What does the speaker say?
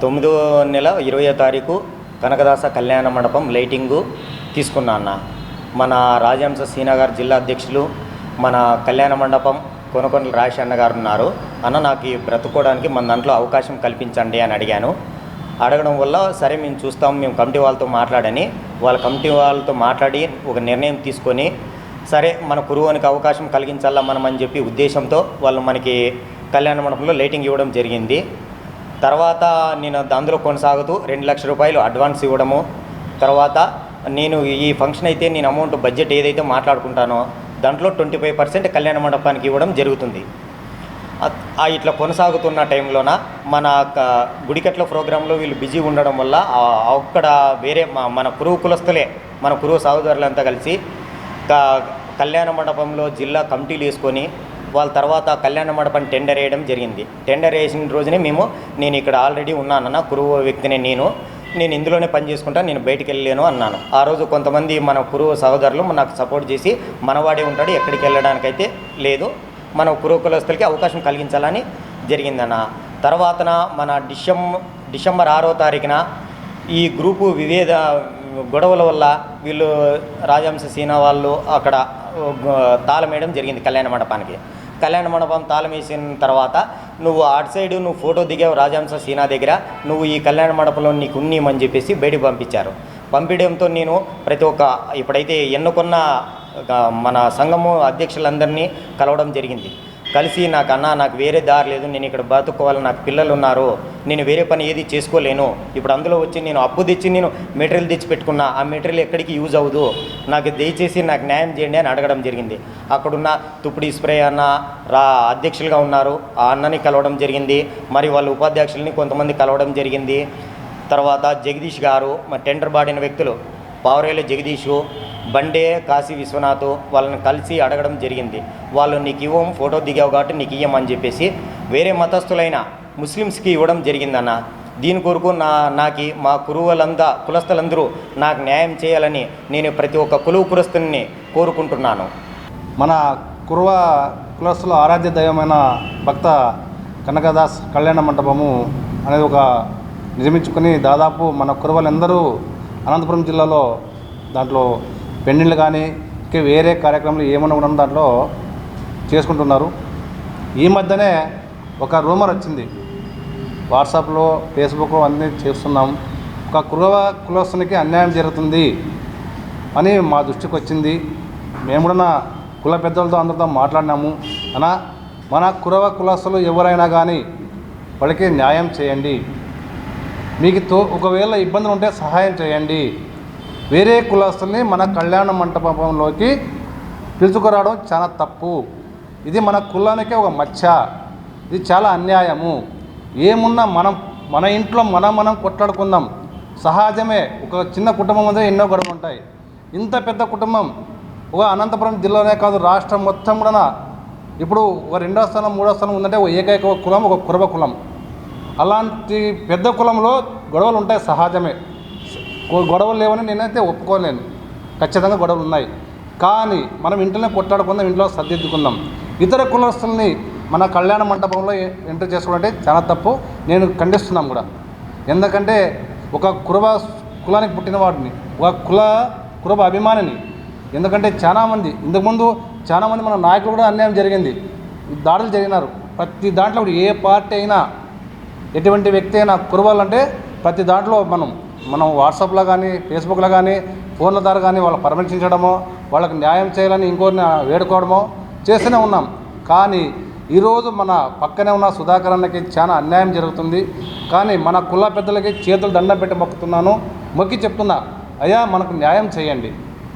తొమ్మిదో నెల ఇరవయో తారీఖు కనకదాస కళ్యాణ మండపం లైటింగు తీసుకున్నా అన్న. మన రాజహంస శ్రీనగర్ జిల్లా అధ్యక్షులు మన కళ్యాణ మండపం కొనకొండల రాజేష్ అన్న గారు ఉన్నారు. అన్న నాకు ఈ బ్రతుకోవడానికి మన దాంట్లో అవకాశం కల్పించండి అని అడిగాను. అడగడం వల్ల సరే మేము చూస్తాం మేము కమిటీ వాళ్ళతో మాట్లాడని. వాళ్ళ కమిటీ వాళ్ళతో మాట్లాడి ఒక నిర్ణయం తీసుకొని సరే మన కురువునికి అవకాశం కలిగించాలా మనం అని చెప్పి ఉద్దేశంతో వాళ్ళు మనకి కళ్యాణ మండపంలో లైటింగ్ ఇవ్వడం జరిగింది. తర్వాత నేను అందులో కొనసాగుతూ రెండు లక్షల రూపాయలు అడ్వాన్స్ ఇవ్వడము. తర్వాత నేను ఈ ఫంక్షన్ అయితే నేను అమౌంట్ బడ్జెట్ ఏదైతే మాట్లాడుకుంటానో దాంట్లో ట్వంటీ ఫైవ్ పర్సెంట్ కళ్యాణ మండపానికి ఇవ్వడం జరుగుతుంది. ఆ ఇట్లా కొనసాగుతున్న టైంలోన మన గుడికట్ల ప్రోగ్రాంలో వీళ్ళు బిజీ ఉండడం వల్ల అక్కడ వేరే మన కురువు కులస్తులే మన కురువు సహోదరులంతా కలిసి కళ్యాణ మండపంలో జిల్లా కమిటీలు వేసుకొని వాళ్ళ తర్వాత కళ్యాణ మండపం టెండర్ వేయడం జరిగింది. టెండర్ వేసిన రోజునే మేము నేను ఇక్కడ ఆల్రెడీ ఉన్నానన్న కురువు వ్యక్తిని నేను నేను ఇందులోనే పని చేసుకుంటా నేను బయటికి వెళ్ళలేను అన్నాను. ఆ రోజు కొంతమంది మన కురువు సహోదరులు నాకు సపోర్ట్ చేసి మనవాడే ఉంటాడు ఎక్కడికి వెళ్ళడానికైతే లేదు మన కురువు కులస్తులకి అవకాశం కలిగించాలని జరిగిందన్న. తర్వాతన మన డిసెం డిసెంబర్ ఆరో తారీఖున ఈ గ్రూపు వివేద గొడవల వల్ల వీళ్ళు రాజహంశ సీనా వాళ్ళు అక్కడ తాళమేయడం తాళం వేయడం జరిగింది కళ్యాణ మండపానికి. కళ్యాణ మండపం తాళం వేసిన తర్వాత నువ్వు అటు సైడ్ నువ్వు ఫోటో దిగావు రాజహంస సీనా దగ్గర నువ్వు ఈ కళ్యాణ మండపంలో నీకు ఉన్నీమని చెప్పేసి బయటికి పంపించారు. పంపించడంతో నేను ప్రతి ఒక్క ఇప్పుడైతే ఎన్నుకున్న మన సంఘము అధ్యక్షులందరినీ కలవడం జరిగింది. కలిసి నాకు అన్న నాకు వేరే దారి లేదు నేను ఇక్కడ బతుకోవాలి నాకు పిల్లలు ఉన్నారు నేను వేరే పని ఏది చేసుకోలేను. ఇప్పుడు అందులో వచ్చి నేను అప్పు తెచ్చి నేను మెటీరియల్ తెచ్చి పెట్టుకున్నా ఆ మెటీరియల్ ఎక్కడికి యూజ్ అవ్వదు. నాకు దయచేసి నాకు న్యాయం చేయండి అని అడగడం జరిగింది. అక్కడున్న తుప్పుడు స్ప్రే అన్న రా అధ్యక్షులుగా ఉన్నారు. ఆ అన్నని కలవడం జరిగింది. మరి వాళ్ళ ఉపాధ్యక్షుల్ని కొంతమంది కలవడం జరిగింది. తర్వాత జగదీష్ గారు మా టెండర్ బాడిన వ్యక్తులు పావురేల జగదీషు బండే కాశీ విశ్వనాథ్ వాళ్ళని కలిసి అడగడం జరిగింది. వాళ్ళు నీకు ఇవ్వం ఫోటో దిగావు కాబట్టి నీకు ఇవ్వమని చెప్పేసి వేరే మతస్థులైన ముస్లిమ్స్కి ఇవ్వడం జరిగిందన్న. దీని కొరకు నా నాకు మా కురువులంతా కులస్తులందరూ నాకు న్యాయం చేయాలని నేను ప్రతి ఒక్క కులువు కులస్తుని కోరుకుంటున్నాను. మన కురువ కులస్తుల ఆరాధ్య దైవమైన భక్త కనకదాస్ కళ్యాణ మండపము అనేది ఒక నిర్మించుకొని దాదాపు మన కురువలందరూ అనంతపురం జిల్లాలో దాంట్లో పెండిళ్ళు కానీ ఇంకా వేరే కార్యక్రమాలు ఏమైనా ఉండడం దాంట్లో చేసుకుంటున్నారు. ఈ మధ్యనే ఒక రూమర్ వచ్చింది. వాట్సాప్లో ఫేస్బుక్లో అన్నీ చేస్తున్నాం. ఒక కుల కులస్తునికి అన్యాయం జరుగుతుంది అని మా దృష్టికి వచ్చింది మేము కూడా నా కుల పెద్దలతో అందరితో మాట్లాడినాము. అనా మన కురవ కులస్తులు ఎవరైనా కానీ వాళ్ళకి న్యాయం చేయండి. మీకు తో ఒకవేళ ఇబ్బందులు ఉంటే సహాయం చేయండి. వేరే కులాస్తుల్ని మన కళ్యాణ మంటపంలోకి పిలుచుకురావడం చాలా తప్పు. ఇది మన కులానికే ఒక మచ్చ. ఇది చాలా అన్యాయము. ఏమున్నా మనం మన ఇంట్లో మనం మనం కొట్లాడుకుందాం. సహజమే. ఒక చిన్న కుటుంబం మీద ఎన్నో గొడవలు ఉంటాయి ఇంత పెద్ద కుటుంబం ఒక అనంతపురం జిల్లానే కాదు రాష్ట్రం మొత్తం కూడా ఇప్పుడు ఒక రెండో స్థానం మూడో స్థానం ఉందంటే ఒక ఏకైక కులం ఒక కురవ కులం. అలాంటి పెద్ద కులంలో గొడవలు ఉంటాయి సహజమే. గొడవలు లేవని నేనైతే ఒప్పుకోలేను. ఖచ్చితంగా గొడవలు ఉన్నాయి. కానీ మనం ఇంట్లోనే కొట్లాడుకుందాం ఇంట్లో సర్దిద్దుకుందాం. ఇతర కులస్తుల్ని మన కళ్యాణ మండపంలో ఎంటర్ చేసుకోవాలంటే చాలా తప్పు. నేను ఖండిస్తున్నాం కూడా. ఎందుకంటే ఒక కురవ కులానికి పుట్టిన వాడిని ఒక కుల కురవ అభిమానిని ఎందుకంటే చాలామంది ఇంతకుముందు చాలామంది మన నాయకులు కూడా అన్యాయం జరిగింది. దాడులు జరిగినారు. ప్రతి దాంట్లో ఏ పార్టీ అయినా ఎటువంటి వ్యక్తి అయినా కురవాలంటే ప్రతి దాంట్లో మనం మనం వాట్సాప్లో కానీ ఫేస్బుక్లో కానీ ఫోన్ల ద్వారా కానీ వాళ్ళని పరామర్శించడమో వాళ్ళకి న్యాయం చేయాలని ఇంకోరిని వేడుకోవడమో చేస్తూనే ఉన్నాం. కానీ ఈరోజు మన పక్కనే ఉన్న సుధాకర్ అన్నకి చాలా అన్యాయం జరుగుతుంది. కానీ మన కుల పెద్దలకి చేతులు దండం పెట్టి మొక్కుతున్నాను. మొక్కి చెప్తున్నా అయ్యా మనకు న్యాయం చేయండి.